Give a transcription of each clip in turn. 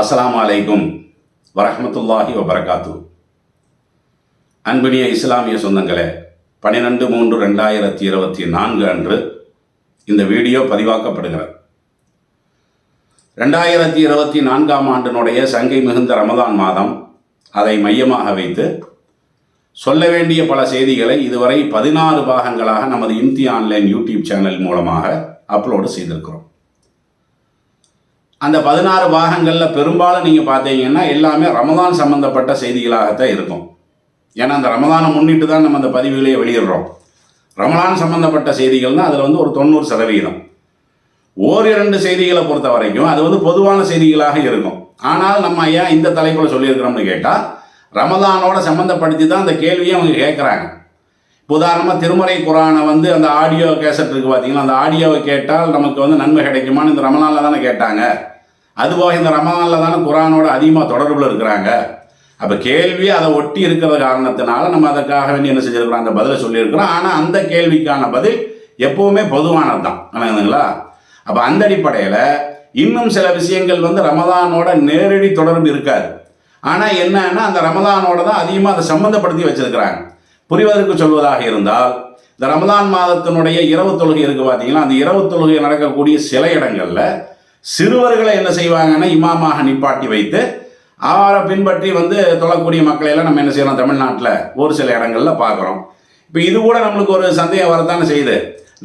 அஸ்லாம் அலைக்கும் வரஹமத்துல்லாஹி வபரகாத்து அன்பினிய இஸ்லாமிய சொந்தங்களே பன்னிரெண்டு மூன்று ரெண்டாயிரத்தி இருபத்தி நான்கு அன்று இந்த வீடியோ பதிவாக்கப்படுகிறது. ரெண்டாயிரத்தி இருபத்தி நான்காம் ஆண்டினுடைய சங்கை மிகுந்த ரமதான் மாதம் அதை மையமாக வைத்து சொல்ல வேண்டிய பல செய்திகளை இதுவரை பதினாறு பாகங்களாக நமது இம்தி ஆன்லைன் யூடியூப் சேனல் மூலமாக அப்லோடு செய்திருக்கிறோம். அந்த பதினாறு பாகங்களில் பெரும்பாலும் நீங்கள் பார்த்தீங்கன்னா எல்லாமே ரமதான் சம்மந்தப்பட்ட செய்திகளாகத்தான் இருக்கும். ஏன்னா அந்த ரமதானை முன்னிட்டு தான் நம்ம அந்த பதிவுகளையே வெளியிடுறோம். ரமலான் சம்மந்தப்பட்ட செய்திகள் தான் அதில் வந்து ஒரு தொண்ணூறு சதவீதம். ஓரிரண்டு செய்திகளை பொறுத்த வரைக்கும் அது வந்து பொதுவான செய்திகளாக இருக்கும். ஆனால் நம்ம ஏன் இந்த தலைப்பில் சொல்லியிருக்கிறோம்னு கேட்டால் ரமதானோட சம்மந்தப்படுத்தி தான் அந்த கேள்வியை அவங்க கேட்குறாங்க உதாரணமாக திருமறை குரானை வந்து அந்த ஆடியோ கேசட் இருக்குது பார்த்தீங்களா அந்த ஆடியோவை கேட்டால் நமக்கு வந்து நன்மை கிடைக்குமான்னு இந்த ரமலானில் தானே கேட்டாங்க. அதுபோக இந்த ரமதானில் தானே குரானோட அதிகமாக தொடர்பில் இருக்கிறாங்க. அப்போ கேள்வி அதை ஒட்டி இருக்கிற காரணத்தினால நம்ம அதற்காக வேண்டி என்ன செஞ்சுருக்கிறோம் அந்த பதிலை சொல்லியிருக்கிறோம். ஆனால் அந்த கேள்விக்கான பதில் எப்போவுமே பொதுவானது தான் வணங்குதுங்களா அப்போ அந்த அடிப்படையில் இன்னும் சில விஷயங்கள் வந்து ரமதானோட நேரடி தொடர்பு இருக்காது. ஆனால் என்னன்னா அந்த ரமதானோட தான் அதிகமாக அதை சம்மந்தப்படுத்தி வச்சிருக்கிறாங்க. புரிவதற்கு சொல்வதாக இருந்தால் இந்த ரமதான் மாதத்தினுடைய இரவு தொழுகை இருக்குது பார்த்தீங்கன்னா அந்த இரவு தொழுகை நடக்கக்கூடிய சில இடங்களில் சிறுவர்களை என்ன செய்வாங்கன்னா இமாமாக நிப்பாட்டி வைத்து அவரை பின்பற்றி வந்து தொழக்கூடிய மக்களை எல்லாம் நம்ம என்ன செய்யறோம்? தமிழ்நாட்டில் ஒரு சில இடங்களில் பார்க்குறோம். இப்போ இது கூட நம்மளுக்கு ஒரு சந்தேகம் வரத்தானே செய்யுது.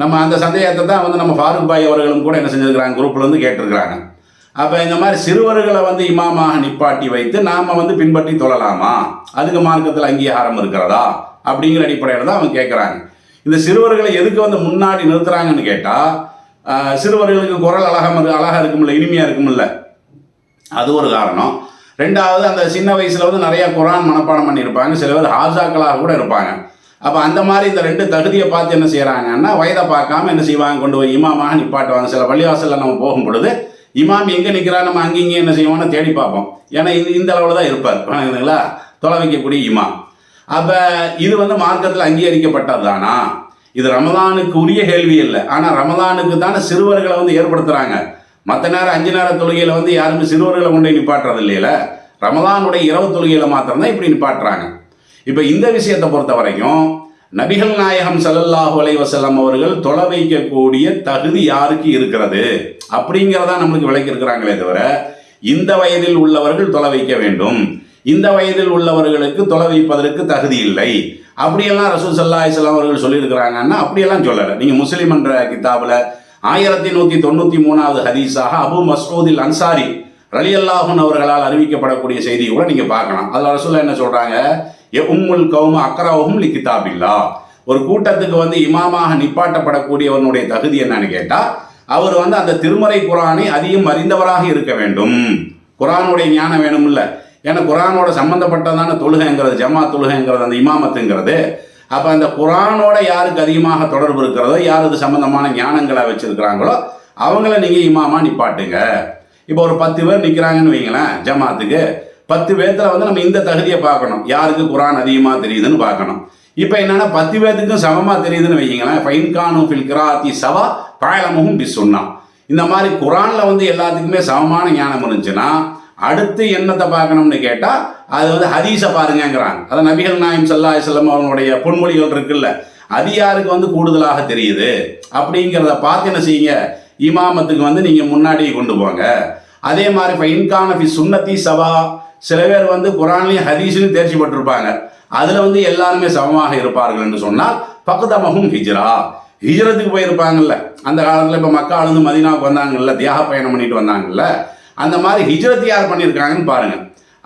நம்ம அந்த சந்தேகத்தை தான் வந்து நம்ம ஃபாரூக் பாய் அவர்களும் கூட என்ன செஞ்சுருக்கிறாங்க? குரூப்பில் வந்து கேட்டிருக்கிறாங்க. அப்போ இந்த மாதிரி சிறுவர்களை வந்து இமாமாக நிப்பாட்டி வைத்து நாம் வந்து பின்பற்றி தொழலாமா? அதுக்கு மார்க்கத்தில் அங்கீகாரம் இருக்கிறதா? அப்படிங்கிற அடிப்படையில் தான் அவங்க கேட்குறாங்க இந்த சிறுவர்களை எதுக்கு வந்து முன்னாடி நிறுத்துறாங்கன்னு கேட்டால் சிறுவர்களுக்கு குரல் அழகாக அழகாக இருக்குமில்ல இனிமையாக இருக்குமில்ல அது ஒரு காரணம். ரெண்டாவது அந்த சின்ன வயசில் வந்து நிறையா குரான் மனப்பாடம் பண்ணியிருப்பாங்க. சில பேர் ஹாஜாக்களாக கூட இருப்பாங்க. அப்போ அந்த மாதிரி இந்த ரெண்டு தகுதியை பார்த்து என்ன செய்கிறாங்கன்னா வயதை பார்க்காம என்ன செய்வாங்க? கொண்டு போய் இமாமாக நிப்பாட்டுவாங்க. சில பள்ளிவாசலில் நம்ம போகும் பொழுது இமாம் எங்கே நிற்கிறா நம்ம அங்கே என்ன செய்வோம்னா தேடி பார்ப்போம். ஏன்னா இந்த இந்த அளவில் தான் இருப்பார். வணங்குதுங்களா தொலை வைக்கக்கூடிய இமாம். அப்போ இது வந்து மார்க்கத்தில் அங்கீகரிக்கப்பட்டது தானா இது ரமதானுக்கு உரிய கேள்வி இல்லை. ஆனால் ரமதானுக்கு தானே சிறுவர்களை வந்து ஏற்படுத்துகிறாங்க மற்ற நேரம் அஞ்சு நேர தொழுகையில் வந்து யாருமே சிறுவர்களை கொண்டு நிப்பாட்டுறது இல்லையில. ரமதானுடைய இரவு தொழுகையில் மாத்திரம்தான் இப்படி நிப்பாட்டுறாங்க. இப்போ இந்த விஷயத்தை பொறுத்த வரைக்கும் நபிகள் நாயகம் சல்லல்லாஹு அலைவசல்லம் அவர்கள் தொலை வைக்கக்கூடிய தகுதி யாருக்கு இருக்கிறது? அப்படிங்கிறதா நம்மளுக்கு விளக்கி இருக்கிறாங்களே தவிர இந்த வயதில் உள்ளவர்கள் தொலை வைக்க வேண்டும். இந்த வயதில் உள்ளவர்களுக்கு தொலை வைப்பதற்கு தகுதி இல்லை. அப்படியெல்லாம் ரசூல் சல்லா இஸ்லாம் அவர்கள் சொல்லியிருக்கிறாங்கன்னா அப்படியெல்லாம் சொல்லலை. நீங்கள் முஸ்லீம் என்ற கிதாபில் ஆயிரத்தி நூற்றி தொண்ணூற்றி மூணாவது ஹதீஸாக அபு மஸ்ரூதில் அன்சாரி ரலி அல்லாஹன் அவர்களால் அறிவிக்கப்படக்கூடிய செய்தி கூட நீங்கள் பார்க்கலாம். அதில் ரசூல் என்ன சொல்கிறாங்க எ உம்முல் கௌம அக்கராவும் லி கிதாபில்லா ஒரு கூட்டத்துக்கு வந்து இமாமாக நிப்பாட்டப்படக்கூடியவனுடைய தகுதி என்னன்னு கேட்டால் அவர் வந்து அந்த திருமறை குரானை அதிகம் அறிந்தவராக இருக்க வேண்டும். குரானுடைய ஞானம் வேணும் இல்லை ஏன்னா குரானோட சம்மந்தப்பட்டதான தொழுகைங்கிறது ஜமா தொழுகைங்கிறது அந்த இமாமத்துங்கிறது. அப்போ அந்த குரானோட யாருக்கு அதிகமாக தொடர்பு இருக்கிறதோ யார் இது சம்மந்தமான ஞானங்களை வச்சுருக்கிறாங்களோ அவங்கள நீங்கள் இமாமா நிப்பாட்டுங்க. இப்போ ஒரு பத்து பேர் நிற்கிறாங்கன்னு வைங்களேன் ஜமாத்துக்கு பத்து பேர்த்தில் வந்து நம்ம இந்த தகுதியை பார்க்கணும். யாருக்கு குரான் அதிகமாக தெரியுதுன்னு பார்க்கணும். இப்போ என்னென்னா பத்து பேர்த்துக்கும் சமமாக தெரியுதுன்னு வைங்களேன் ஃபைன்கானு ஃபில் கிராத்தி சவா பாயலமுகும் பி சொன்னான் இந்த மாதிரி குரானில் வந்து எல்லாத்துக்குமே சமமான ஞானம் இருந்துச்சுன்னா அடுத்து என்னத்தை பார்க்கணும்னு கேட்டால் அது வந்து ஹதீஸை பாருங்கிறாங்க அதை நபிகள் நாயம் சல்லா செல்லம் அவனுடைய பொன்மொழிகள் இருக்குல்ல அது யாருக்கு வந்து கூடுதலாக தெரியுது? அப்படிங்கிறத பார்த்து என்ன செய்யுங்க? இமாமத்துக்கு வந்து நீங்கள் முன்னாடி கொண்டு போங்க. அதே மாதிரி இப்போ இன்கான ஃபி சுன்னத்தி சபா சில பேர் வந்து குரான்லையும் ஹதீஸ்லையும் தேர்ச்சி பட்டிருப்பாங்க அதில் வந்து எல்லாருமே சமமாக இருப்பார்கள் என்று சொன்னால் பக்குதமகும் ஹிஜ்ரா. ஹிஜ்ரத்துக்கு போயிருப்பாங்கல்ல. அந்த காலத்தில் இப்போ மக்கள் வந்து மதினாவுக்கு வந்தாங்கல்ல தியாக பயணம் பண்ணிட்டு வந்தாங்கல்ல அந்த மாதிரி ஹிஜ்ரத் யார் பண்ணியிருக்காங்கன்னு பாருங்க.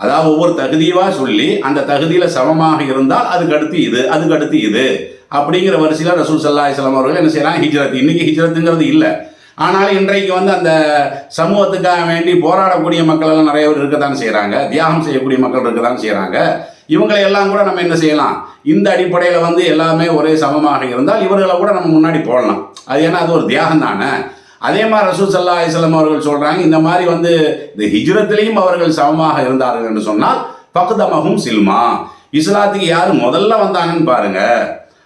அதாவது ஒவ்வொரு தகுதியவா சொல்லி அந்த தகுதியில் சமமாக இருந்தால் அதுக்கு அடுத்து இது அதுக்கு அடுத்து இது. அப்படிங்கிற வரிசையில் ரசூல் சல்லா இஸ்லாம் அவர்கள் என்ன செய்யலாம் ஹிஜ்ரத். இன்னைக்கு ஹிஜ்ரத்துங்கிறது இல்லை. ஆனாலும் இன்றைக்கு வந்து அந்த சமூகத்துக்காக வேண்டி போராடக்கூடிய மக்கள் எல்லாம் நிறைய பேர் இருக்கத்தான் செய்கிறாங்க தியாகம் செய்யக்கூடிய மக்கள் இருக்கத்தான் செய்கிறாங்க இவங்களை எல்லாம் கூட நம்ம என்ன செய்யலாம்? இந்த அடிப்படையில் வந்து எல்லாமே ஒரே சமமாக இருந்தால் இவர்களை கூட நம்ம முன்னாடி போடலாம். அது ஏன்னா அது ஒரு தியாகம் தானே அதே மாதிரி ரசூல் சல்லா அலிஸ்லாம் அவர்கள் சொல்கிறாங்க இந்த மாதிரி வந்து இந்த ஹிஜ்ரத்திலையும் அவர்கள் சமமாக இருந்தார்கள் என்று சொன்னால் பக்குதமகும் சில்மா. இஸ்லாத்துக்கு யார் முதல்ல வந்தாங்கன்னு பாருங்க.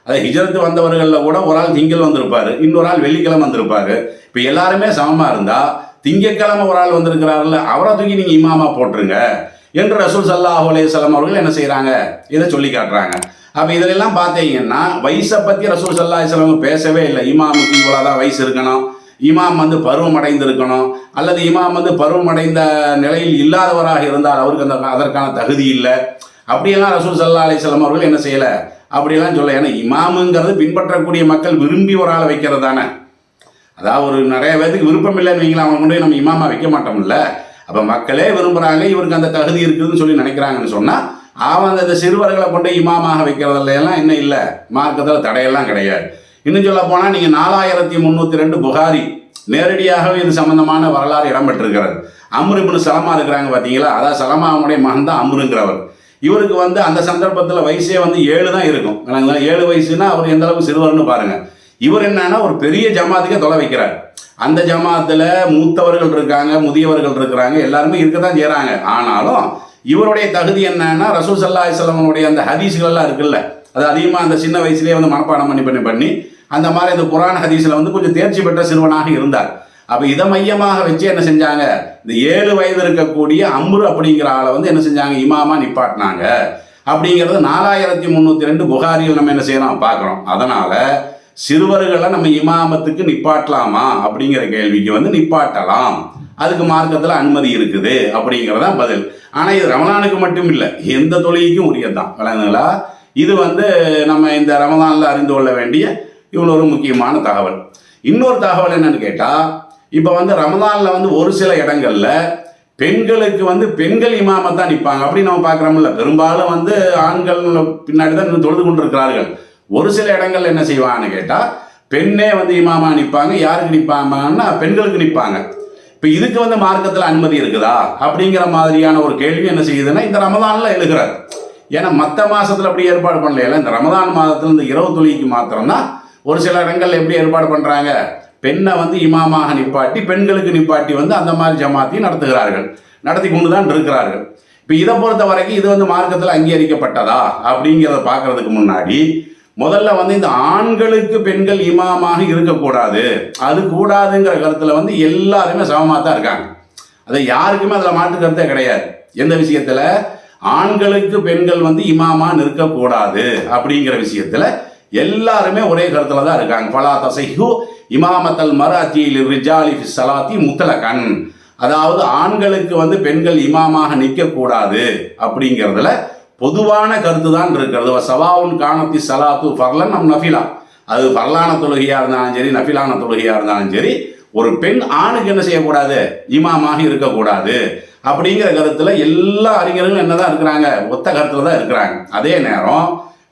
அதை ஹிஜ்ரத்து வந்தவர்களில் கூட ஒரு ஆள் திங்கள் வந்திருப்பாரு இன்னொரு ஆள் வெள்ளிக்கிழமை வந்திருப்பாரு. இப்போ எல்லாருமே சமமாக இருந்தால் திங்கட்கிழமை ஒரு ஆள் வந்திருக்கிறாருல்ல அவரை தூக்கி நீங்கள் இமாமா போட்டுருங்க என்று ரசூல் சல்லாஹூ அலையம் அவர்கள் என்ன செய்கிறாங்க இதை சொல்லி காட்டுறாங்க. அப்போ இதிலெல்லாம் பார்த்தீங்கன்னா வயசை பற்றி ரசூல் சல்லாஹ் பேசவே இல்லை. இமாமுக்கு இவ்வளோதான் வயசு இருக்கணும். இமாம் வந்து பருவம் அடைந்திருக்கணும் அல்லது இமாம் வந்து பருவம் அடைந்த நிலையில் இல்லாதவராக இருந்தால் அவருக்கு அந்த அதற்கான தகுதி இல்லை. அப்படியெல்லாம் ரசூல் சல்லா அலிஸ்லாம் அவர்கள் என்ன செய்யலை? அப்படியெல்லாம் சொல்ல ஏன்னா இமாமுங்கிறது பின்பற்றக்கூடிய மக்கள் விரும்பி ஒரு ஆளை வைக்கிறது தானே. அதாவது ஒரு நிறைய பேருக்கு விருப்பம் இல்லைன்னு வைங்களா அவங்க கொண்டு நம்ம இமாமா வைக்க மாட்டோம்ல. அப்போ மக்களே விரும்புகிறாங்க இவருக்கு அந்த தகுதி இருக்குதுன்னு சொல்லி நினைக்கிறாங்கன்னு சொன்னால் அவன் அந்த சிறுவர்களை கொண்டு இமாமாக வைக்கிறதுல எல்லாம் என்ன இல்லை. மார்க்கத்தில் தடையெல்லாம் கிடையாது. இன்னும் சொல்ல போனால் நீங்கள் நாலாயிரத்தி முந்நூற்றி ரெண்டு புகாரி நேரடியாகவே இது சம்பந்தமான வரலாறு இடம்பெற்றிருக்கிறது. அம்ரு இப்னு சலமா இருக்கிறாங்க பார்த்தீங்களா அதான் சலமாவுடைய மகன் தான் அம்ருங்கிறவர். இவருக்கு வந்து அந்த சந்தர்ப்பத்தில் வயசே வந்து ஏழு தான் இருக்கும். ஏழு வயசுனா அவர் எந்த அளவுக்கு சிறுவர்னு பாருங்க. இவர் என்னன்னா ஒரு பெரிய ஜமாத்துக்கே தொலை வைக்கிறார். அந்த ஜமாத்தில் மூத்தவர்கள் இருக்காங்க முதியவர்கள் இருக்கிறாங்க எல்லாருமே இருக்க தான் செய்கிறாங்க ஆனாலும் இவருடைய தகுதி என்னன்னா ரசூல் சல்லா அலிஸ்லாமனுடைய அந்த ஹதீஸ்கள் எல்லாம் இருக்குல்ல. அது அதிகமாக அந்த சின்ன வயசுலேயே வந்து மனப்பாடம் பண்ணி பண்ணி பண்ணி அந்த மாதிரி இந்த குரான் ஹதீஸில் வந்து கொஞ்சம் தேர்ச்சி பெற்ற சிறுவனாக இருந்தார். அப்போ இதை மையமாக வச்சு என்ன செஞ்சாங்க? இந்த ஏழு வயது இருக்கக்கூடிய அம்ரு அப்படிங்கிற ஆளை வந்து என்ன செஞ்சாங்க? இமாமா நிப்பாட்டினாங்க. அப்படிங்கிறது நாலாயிரத்தி முந்நூற்றி ரெண்டு புகாரியில் நம்ம என்ன செய்யலாம் பார்க்குறோம். அதனால் சிறுவர்களை நம்ம இமாமத்துக்கு நிப்பாட்டலாமா? அப்படிங்கிற கேள்விக்கு வந்து நிப்பாட்டலாம். அதுக்கு மார்க்கத்தில் அனுமதி இருக்குது அப்படிங்கிறதா பதில். ஆனால் இது ரமலானுக்கு மட்டும் இல்லை. எந்த தொழிலுக்கும் உரியதான் விளங்குங்களா இது வந்து நம்ம இந்த ரமலானில் அறிந்து கொள்ள வேண்டிய இவ்வளோ ஒரு முக்கியமான தகவல். இன்னொரு தகவல் என்னன்னு கேட்டால் இப்போ வந்து ரமதானில் வந்து ஒரு சில இடங்களில் பெண்களுக்கு வந்து பெண்கள் இமாம தான் நிற்பாங்க அப்படி நம்ம பார்க்குறோம்ல பெரும்பாலும் வந்து ஆண்கள் பின்னாடி தான் இன்னும் தொழுது கொண்டிருக்கிறார்கள். ஒரு சில இடங்கள்ல என்ன செய்வாங்கன்னு கேட்டால் பெண்ணே வந்து இமாமா நிற்பாங்க யாருக்கு நிற்பாங்கன்னா பெண்களுக்கு நிற்பாங்க இப்போ இதுக்கு வந்து மார்க்கத்தில் அனுமதி இருக்குதா? அப்படிங்கிற மாதிரியான ஒரு கேள்வி என்ன செய்யுதுன்னா இந்த ரமதானில் எழுகிறார் ஏன்னா மற்ற மாதத்தில் அப்படி ஏற்பாடு பண்ணல இந்த ரமதான் மாதத்தில் இந்த இரவு தொழிலுக்கு மாத்திரம்தான் ஒரு சில இடங்கள்ல எப்படி ஏற்பாடு பண்றாங்க? பெண்ணை வந்து இமாமாக நிப்பாட்டி பெண்களுக்கு நிப்பாட்டி வந்து அந்த மாதிரி ஜமாத்தையும் நடத்துகிறார்கள். நடத்தி கொண்டு தான் இருக்கிறார்கள். இப்போ இதை பொறுத்த வரைக்கும் இது வந்து மார்க்கத்தில் அங்கீகரிக்கப்பட்டதா? அப்படிங்கிறத பார்க்கறதுக்கு முன்னாடி முதல்ல வந்து இந்த ஆண்களுக்கு பெண்கள் இமாமாக இருக்கக்கூடாது. அது கூடாதுங்கிற கருத்தில் வந்து எல்லாருமே சமமாக தான் இருக்காங்க. அது யாருக்குமே அதில் மாற்று கருத்தே கிடையாது. எந்த விஷயத்தில்? ஆண்களுக்கு பெண்கள் வந்து இமாமா நிற்கக்கூடாது அப்படிங்கிற விஷயத்தில் எல்லாருமே ஒரே கருத்துல தான் இருக்காங்க. பலா தசைஹு இமாமத்தல் மராத்தியில் ரிஜாலி சலாத்தி முத்தலகன். அதாவது ஆண்களுக்கு வந்து பெண்கள் இமாமாக நிற்கக்கூடாது அப்படிங்கிறதுல பொதுவான கருத்து தான் இருக்கிறது. சவாவுன் காணத்தி சலாத்து ஃபர்லன் நம் நஃபிலா. அது பரலான தொழுகையாக இருந்தாலும் சரி நஃபிலான தொழுகையாக இருந்தாலும் சரி ஒரு பெண் ஆணுக்கு என்ன செய்யக்கூடாது? இமாமாக இருக்கக்கூடாது. அப்படிங்கிற கருத்தில் எல்லா அறிஞர்களும் என்னதான் இருக்கிறாங்க? ஒத்த கருத்தில் தான் இருக்கிறாங்க. அதே நேரம்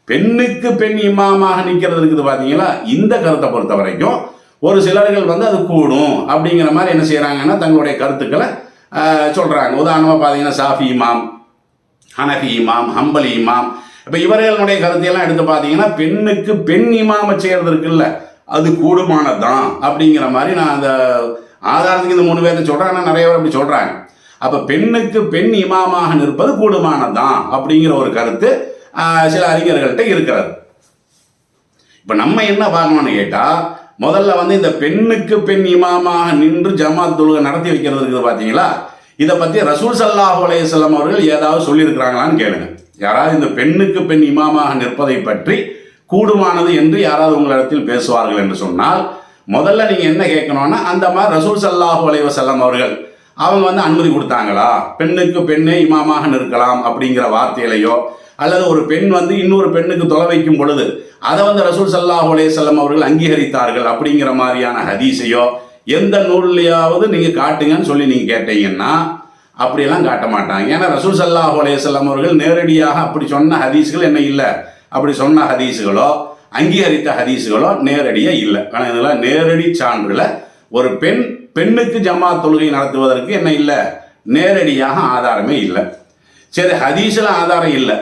பெண்ணுக்கு பெண் இமாமாக நிற்கிறது இருக்குது பார்த்தீங்களா இந்த கருத்தை பொறுத்த வரைக்கும் ஒரு சிலர்கள் வந்து அது கூடும் அப்படிங்கிற மாதிரி என்ன செய்கிறாங்கன்னா தங்களுடைய கருத்துக்களை சொல்கிறாங்க உதாரணமாக பார்த்தீங்கன்னா சாஃபி இமாம் ஹனஃபி இமாம் ஹம்பலி இமாம். இப்போ இவர்களுடைய கருத்தையெல்லாம் எடுத்து பார்த்தீங்கன்னா பெண்ணுக்கு பெண் இமாமை செய்கிறது இருக்குல்ல அது கூடுமானதான் அப்படிங்கிற மாதிரி நான் அந்த ஆதாரத்துக்கு இந்த மூணு பேர்த்த சொல்கிறேன் ஆனால் நிறைய பேர் அப்படி சொல்கிறாங்க அப்போ பெண்ணுக்கு பெண் இமாமாக நிற்பது கூடுமானதான் அப்படிங்கிற ஒரு கருத்து சில அறிஞர்கள்ட்ட இருக்கிறது. இப்போ நம்ம என்ன பார்க்கணும்னு கேட்டால் முதல்ல வந்து இந்த பெண்ணுக்கு பெண் இமாமாக நின்று ஜமாத் தொழுகை நடத்தி வைக்கிறது இருக்குது பார்த்தீங்களா இதை பற்றி ரசூல் சல்லாஹ் அலையம் அவர்கள் ஏதாவது சொல்லியிருக்கிறாங்களான்னு கேளுங்க. யாராவது இந்த பெண்ணுக்கு பெண் இமாமாக நிற்பதை பற்றி கூடுமானது என்று யாராவது உங்களிடத்தில் பேசுவார்கள் என்று சொன்னால் முதல்ல நீங்கள் என்ன கேட்கணும்னா அந்த மாதிரி ரசூல் சல்லாஹூ அலைவசல்லம் அவர்கள் அவங்க வந்து அனுமதி கொடுத்தாங்களா? பெண்ணுக்கு பெண்ணே இமாமாக நிற்கலாம் அப்படிங்கிற வார்த்தையிலையோ அல்லது ஒரு பெண் வந்து இன்னொரு பெண்ணுக்கு தொலை வைக்கும் பொழுது அதை வந்து ரசூல் சல்லாஹ் அலேசல்லம் அவர்கள் அங்கீகரித்தார்கள் அப்படிங்கிற மாதிரியான ஹதீஸையோ எந்த நூல்லையாவது நீங்கள் காட்டுங்கன்னு சொல்லி நீங்கள் கேட்டீங்கன்னா அப்படியெல்லாம் காட்ட மாட்டாங்க. ஏன்னா ரசூல் சல்லாஹ் அலேசல்லம் அவர்கள் நேரடியாக அப்படி சொன்ன ஹதீஸ்கள் என்ன இல்லை? அப்படி சொன்ன ஹதீஸுகளோ அங்கீகரித்த ஹதீஸுகளோ நேரடியாக இல்லை. ஆனால் இதெல்லாம் நேரடி சான்றில் ஒரு பெண் பெண்ணுக்கு ஜமாத் தொழுகை நடத்துவதற்கு என்ன இல்லை? நேரடியாக ஆதாரமே இல்லை. சரி ஹதீஸில் ஆதாரம் இல்லை.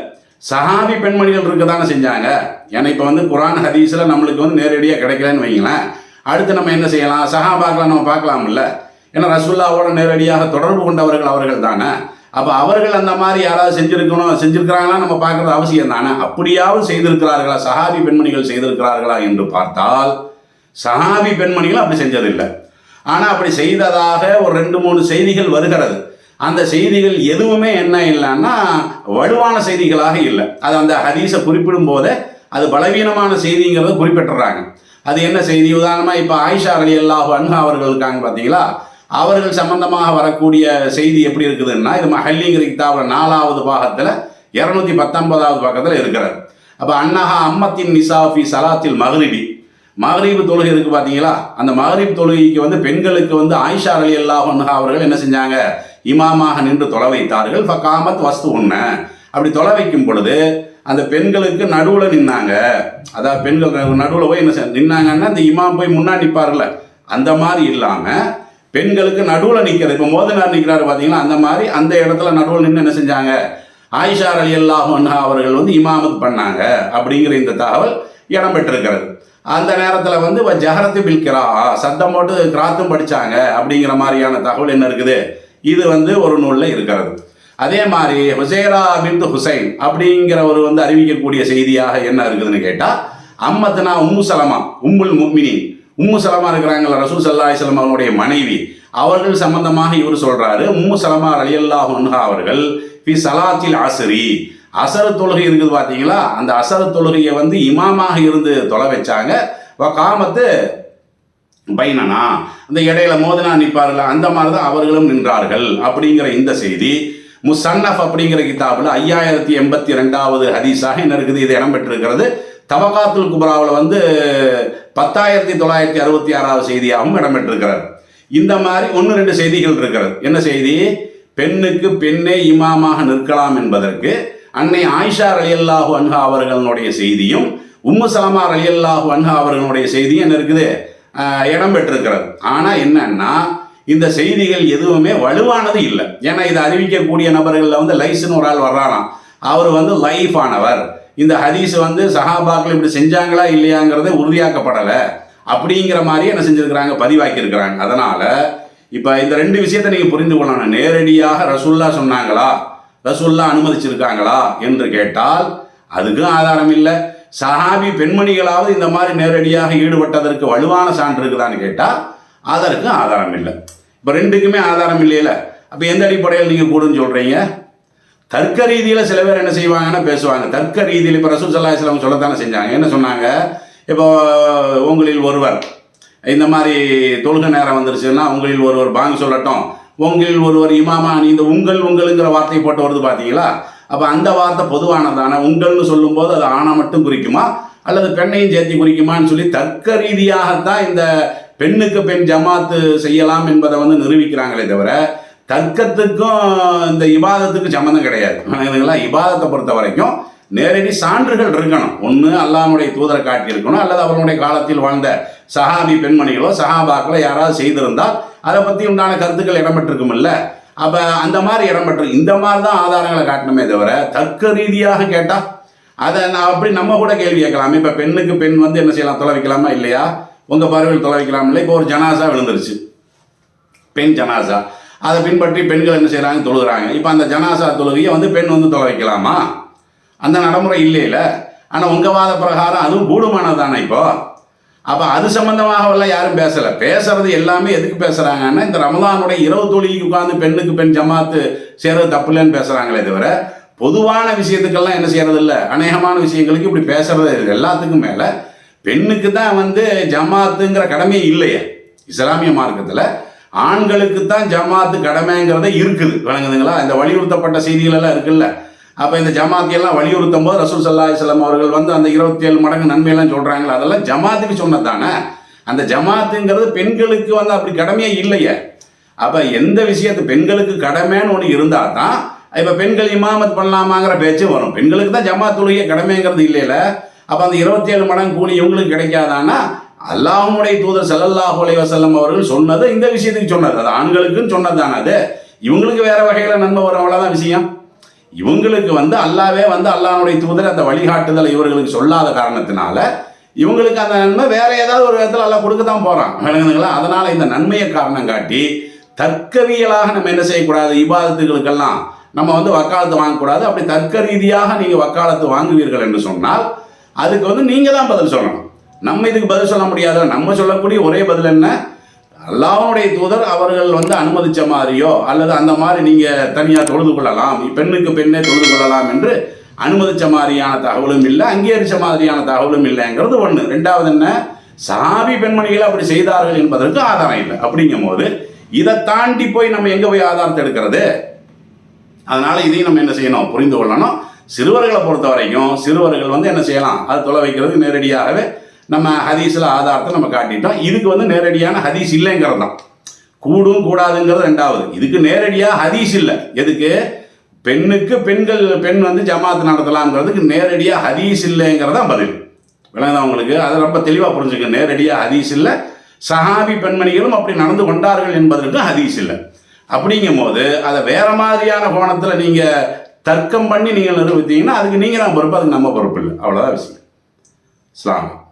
சஹாபி பெண்மணிகள் இருக்க தானே செஞ்சாங்க. ஏன்னா இப்போ வந்து குரான் ஹதீஸில் நம்மளுக்கு வந்து நேரடியாக கிடைக்கலன்னு வைங்களேன். அடுத்து நம்ம என்ன செய்யலாம்? சஹாபாக்களை நம்ம பார்க்கலாம்ல. ஏன்னா ரசுல்லாவோட நேரடியாக தொடர்பு கொண்டவர்கள் அவர்கள் தானே. அப்போ அவர்கள் அந்த மாதிரி யாராவது செஞ்சுருக்கணும் செஞ்சுருக்கிறாங்களா? நம்ம பார்க்கறது அவசியம் தானே. அப்படியாவது செய்திருக்கிறார்களா? சஹாபி பெண்மணிகள் செய்திருக்கிறார்களா என்று பார்த்தால் சஹாபி பெண்மணிகள் அப்படி செஞ்சதில்லை. ஆனால் அப்படி செய்ததாக ஒரு ரெண்டு மூணு செய்திகள் வருகிறது. அந்த செய்திகள் எதுவுமே என்ன இல்லைன்னா வலுவான செய்திகளாக இல்லை. அது அந்த ஹதீஸை குறிப்பிடும் போதே அது பலவீனமான செய்திங்கிறத குறிப்பிட்டுறாங்க. அது என்ன செய்தி? உதாரணமாக இப்போ ஆயிஷா அலி அல்லாஹ் அன்ஹா அவர்கள் இருக்காங்க பார்த்தீங்களா? அவர்கள் சம்பந்தமாக வரக்கூடிய செய்தி எப்படி இருக்குதுன்னா இது மஹல்லிங்கிற கிதாபில் நாலாவது பாகத்தில் இரநூத்தி பத்தொன்பதாவது பக்கத்தில் இருக்கிறார் அப்போ அன்னஹா அம்மத்தின் நிசாஃபி சலாத்தில் மகளிடி மகரீப் தொழுகை இருக்கு பார்த்தீங்களா அந்த மகரீப் தொழுகைக்கு வந்து பெண்களுக்கு வந்து ஆயிஷா அலி அல்லாஹ் அவர்கள் என்ன செஞ்சாங்க? இமாமாக நின்று தொலை வைத்தார்கள். ஃபகாமத் வஸ்து உண்ண அப்படி தொலை வைக்கும் பொழுது அந்த பெண்களுக்கு நடுவில் நின்னாங்க. அதாவது பெண்கள் நடுவில் போய் என்ன நின்னாங்கன்னா அந்த இமாம் போய் முன்னாடி நிற்பார்ல அந்த மாதிரி இல்லாமல் பெண்களுக்கு நடுவில் நிற்கிறது இப்போ மோதனார் நிற்கிறாரு பார்த்தீங்களா அந்த மாதிரி அந்த இடத்துல நடுவில் நின்று என்ன செஞ்சாங்க? ஆயிஷார் அலி அல்லாஹ் அவர்கள் வந்து இமாமத் பண்ணாங்க. அப்படிங்கிற இந்த தகவல் இடம் பெற்றிருக்கிறது. அந்த நேரத்தில் வந்து வ ஜஹரத்து பில் கிரா சத்தம் போட்டு கிராத்தும் படித்தாங்க அப்படிங்கிற மாதிரியான தகவல் என்ன இருக்குது? இது வந்து ஒரு நூலில் இருக்கிறது. அதே மாதிரி ஹுசைரா பின் ஹுசைன் அப்படிங்கிற ஒரு வந்து அறிவிக்கக்கூடிய செய்தியாக என்ன இருக்குதுன்னு கேட்டால் அம்மத்னா உம்மு சலமா உம்முல் முக்மினி உம்மு சலமா இருக்கிறாங்களா ரசூல் சல்லாஹ் அலிஸ்லாம் மனைவி. அவர்கள் சம்பந்தமாக இவர் சொல்றாரு உம்மு சலமா அலியல்லாஹ் அன்ஹா அவர்கள் பி சலாத்தில் ஆசிரி அசர தொழுகை இருக்குது பார்த்தீங்களா அந்த அசர தொழுகையை வந்து இமாமாக இருந்து தொலை வச்சாங்க. காமத்து பைனனா அந்த இடையில மோதனா நிற்பார்கள்? அந்த மாதிரி தான் அவர்களும் நின்றார்கள் அப்படிங்கிற இந்த செய்தி. முசன்னஃப் அப்படிங்கிற கிதாபில் ஐயாயிரத்தி எண்பத்தி ரெண்டாவது ஹதீஸாக என்ன இருக்குது? இது இடம்பெற்றிருக்கிறது தபகாத்துல் குபராவில் வந்து பத்தாயிரத்தி தொள்ளாயிரத்தி அறுபத்தி ஆறாவது செய்தியாகவும் இடம்பெற்றிருக்கிறது இந்த மாதிரி ஒன்று ரெண்டு செய்திகள் இருக்கிறது. என்ன செய்தி? பெண்ணுக்கு பெண்ணே இமாமாக நிற்கலாம் என்பதற்கு அன்னை ஆயிஷா ரலியல்லாஹு அன்ஹா அவர்களுடைய செய்தியும் உம்மு சலமா ரலியல்லாஹு அன்ஹா அவர்களுடைய செய்தியும் என்ன இருக்குது? இடம் பெற்றிருக்கிறது. ஆனால் என்னன்னா இந்த செய்திகள் எதுவுமே வலுவானது இல்லை. ஏன்னா இதை அறிவிக்கக்கூடிய நபர்களில் வந்து லைஸ்னு ஒரு ஆள் வர்றாராம். அவர் வந்து லைஃப் ஆனவர் இந்த ஹதீஸ் வந்து சஹாபாக்கள் இப்படி செஞ்சாங்களா இல்லையாங்கிறதே உறுதியாக்கப்படலை. அப்படிங்கிற மாதிரி என்ன செஞ்சுருக்கிறாங்க? பதிவாக்கியிருக்கிறாங்க. அதனால் இப்போ இந்த ரெண்டு விஷயத்தை நீங்கள் புரிந்து கொள்ளணும். நேரடியாக ரசுல்லா சொன்னாங்களா? ரசூல்லா அனுமதிச்சிருக்காங்களா என்று கேட்டால் அதுக்கும் ஆதாரம் இல்லை சஹாபி பெண்மணிகளாவது இந்த மாதிரி நேரடியாக ஈடுபட்டதற்கு வலுவான சான்று இருக்குதான்னு கேட்டால் அதற்கும் ஆதாரம் இல்லை இப்போ ரெண்டுக்குமே ஆதாரம் இல்லையில அப்போ எந்த அடிப்படையில் நீங்கள் கூடுன்னு சொல்கிறீங்க தர்க்க ரீதியில் சில பேர் என்ன செய்வாங்கன்னா பேசுவாங்க. தர்க்க ரீதியில் இப்போ ரசூல் சல்லா இஸ்லாம் சொல்லத்தானே செஞ்சாங்க. என்ன சொன்னாங்க? இப்போ உங்களில் ஒருவர் இந்த மாதிரி தொழுக நேரம் வந்துருச்சுன்னா உங்களில் ஒருவர் பாங்க சொல்லட்டும். உங்களில் ஒருவர் இமாமா நீ இந்த உங்கள் உங்களுங்கிற வார்த்தை போட்டு வருது பார்த்தீங்களா அப்போ அந்த வார்த்தை பொதுவானதான உங்கள்னு சொல்லும்போது அது ஆணை மட்டும் குறிக்குமா? அல்லது பெண்ணையும் சேர்த்து குறிக்குமான்னு சொல்லி தர்க்க ரீதியாகத்தான் இந்த பெண்ணுக்கு பெண் ஜமாத்து செய்யலாம் என்பதை வந்து நிரூபிக்கிறாங்களே தவிர தர்க்கத்துக்கும் இந்த இபாதத்துக்கும் சம்மந்தம் கிடையாது. இபாதத்தை பொறுத்த வரைக்கும் நேரடி சான்றுகள் இருக்கணும். ஒன்று அல்லாமுடைய தூதரை காட்டியிருக்கணும் அல்லது அவர்களுடைய காலத்தில் வாழ்ந்த சஹாபி பெண்மணிகளோ சஹாபாக்களோ யாராவது செய்திருந்தால் அதை பற்றி உண்டான கருத்துக்கள் இடம்பெற்றிருக்குமில்ல. அப்போ அந்த மாதிரி இடம்பெற்று இந்த மாதிரி தான் ஆதாரங்களை காட்டணுமே தவிர தர்க்க ரீதியாக கேட்டால் அதை நான் அப்படி நம்ம கூட கேள்வி கேட்கலாம். இப்போ பெண்ணுக்கு பெண் வந்து என்ன செய்யலாம் தொலை வைக்கலாமா இல்லையா? உங்கள் பார்வையில் தொலை வைக்கலாம் இல்லை இப்போ ஒரு ஜனாசா விழுந்துருச்சு. பெண் ஜனாசா. அதை பின்பற்றி பெண்கள் என்ன செய்கிறாங்க தொழுகிறாங்க. இப்போ அந்த ஜனாசா தொழுகையை வந்து பெண் வந்து தொலை வைக்கலாமா அந்த நடைமுறை இல்லையில. ஆனால் உங்கள் வாத பிரகாரம் அதுவும் கூடுமானது தானே இப்போ? அப்போ அது சம்மந்தமாகவெல்லாம் யாரும் பேசலை. பேசுறது எல்லாமே எதுக்கு பேசுகிறாங்கன்னா இந்த ரமலானுடைய இரவு தொழிலுக்கு உட்காந்து பெண்ணுக்கு பெண் ஜமாத்து செய்கிறது தப்பு இல்லைன்னு பேசுகிறாங்களே தவிர பொதுவான விஷயத்துக்கெல்லாம் என்ன செய்யறது இல்லை அநேகமான விஷயங்களுக்கு இப்படி பேசுறது எல்லாத்துக்கும் மேலே பெண்ணுக்கு தான் வந்து ஜமாத்துங்கிற கடமையே இல்லையே. இஸ்லாமிய மார்க்கத்தில் ஆண்களுக்கு தான் ஜமாத்து கடமைங்கிறதே இருக்குது. விளங்குதுங்களா? இந்த வலியுறுத்தப்பட்ட செய்திகள் எல்லாம் இருக்குல்ல. அப்போ இந்த ஜமாத்தியெல்லாம் வலியுறுத்தும் போது ரசூல் சல்லா இஸ்லாம் அவர்கள் வந்து அந்த இருபத்தி ஏழு மடங்கு நன்மையெல்லாம் சொல்கிறாங்களா அதெல்லாம் ஜமாத்துக்கு சொன்னது தானே அந்த ஜமாத்துங்கிறது பெண்களுக்கு வந்து அப்படி கடமையே இல்லையே. அப்போ எந்த விஷயத்து பெண்களுக்கு கடமைன்னு ஒன்று இருந்தால் தான் இப்போ பெண்கள் இமாமத் பண்ணலாமாங்கிற பேச்சு வரும். பெண்களுக்கு தான் ஜமாத்துடைய கடமைங்கிறது இல்லையில. அப்போ அந்த இருபத்தி ஏழு மடங்கு கூலி இவங்களுக்கு கிடைக்காதானா? அல்லாஹுடைய தூதர் ஸல்லல்லாஹு அலைஹி வஸல்லம் அவர்கள் சொன்னது இந்த விஷயத்துக்கு சொன்னது அது ஆண்களுக்குன்னு சொன்னது தானே அது. இவங்களுக்கு வேற வகையில் நன்மை வரும் அவ்வளோதான் விஷயம். இவங்களுக்கு வந்து அல்லாவே வந்து அல்லாஹ்வுடைய தூதர் அந்த வழிகாட்டுதலை இவர்களுக்கு சொல்லாத காரணத்தினால இவங்களுக்கு அந்த நன்மை வேற ஏதாவது ஒரு விதத்தில் எல்லாம் கொடுக்க தான் போகிறான் விளங்குதுங்களா இந்த நன்மையை காரணம் காட்டி தர்க்கவியலாக நம்ம என்ன செய்யக்கூடாது? இபாதத்துகளுக்கெல்லாம் நம்ம வந்து வக்காலத்து வாங்கக்கூடாது. அப்படி தர்க்க ரீதியாக நீங்கள் வக்காலத்து வாங்குவீர்கள் என்று சொன்னால் அதுக்கு வந்து நீங்கள் தான் பதில் சொல்லணும். நம்ம இதுக்கு பதில் சொல்ல முடியாது? நம்ம சொல்லக்கூடிய ஒரே பதில் என்ன? அல்லாவுடைய தூதர் அவர்கள் வந்து அனுமதிச்ச மாதிரியோ அல்லது அந்த மாதிரி நீங்க தனியா தொழுது கொள்ளலாம் பெண்ணுக்கு பெண்ணே தொழுது கொள்ளலாம் என்று அனுமதிச்ச மாதிரியான தகவலும் இல்லை அங்கீகரிச்ச மாதிரியான தகவலும் இல்லைங்கிறது ஒண்ணு. ரெண்டாவது என்ன? சாபி பெண்மணிகள் அப்படி செய்தார்கள் என்பதற்கு ஆதாரம் இல்லை. அப்படிங்கும் போது இதை தாண்டி போய் நம்ம எங்க போய் ஆதாரத்தை எடுக்கிறது? அதனால இதையும் நம்ம என்ன செய்யணும்? புரிந்து கொள்ளணும். சிறுவர்களை பொறுத்த வரைக்கும் சிறுவர்கள் வந்து என்ன செய்யலாம்? அது தொலை வைக்கிறது நேரடியாகவே நம்ம ஹதீஸில் ஆதாரத்தை நம்ம காட்டிட்டோம். இதுக்கு வந்து நேரடியான ஹதீஸ் இல்லைங்கிறது தான். கூடும் கூடாதுங்கிறது ரெண்டாவது. இதுக்கு நேரடியாக ஹதீஸ் இல்லை. எதுக்கு? பெண்ணுக்கு பெண்கள் பெண் வந்து ஜமாத் நடத்தலாம்ங்கிறதுக்கு நேரடியாக ஹதீஸ் இல்லைங்கிறது தான் பதில். விளங்குதான் உங்களுக்கு? அதை ரொம்ப தெளிவாக புரிஞ்சுக்க நேரடியாக ஹதீஸ் இல்லை. சஹாபி பெண்மணிகளும் அப்படி நடந்து கொண்டார்கள் என்பதற்கு ஹதீஸ் இல்லை. அப்படிங்கும் போது அதை வேற மாதிரியான கோணத்தில் நீங்கள் தர்க்கம் பண்ணி நீங்கள் நிரூபித்தீங்கன்னா அதுக்கு நீங்கள் தான் பொறுப்பு. அதுக்கு நம்ம பொறுப்பு இல்லை. அவ்வளோதான் விஷயம். இஸ்லாம்.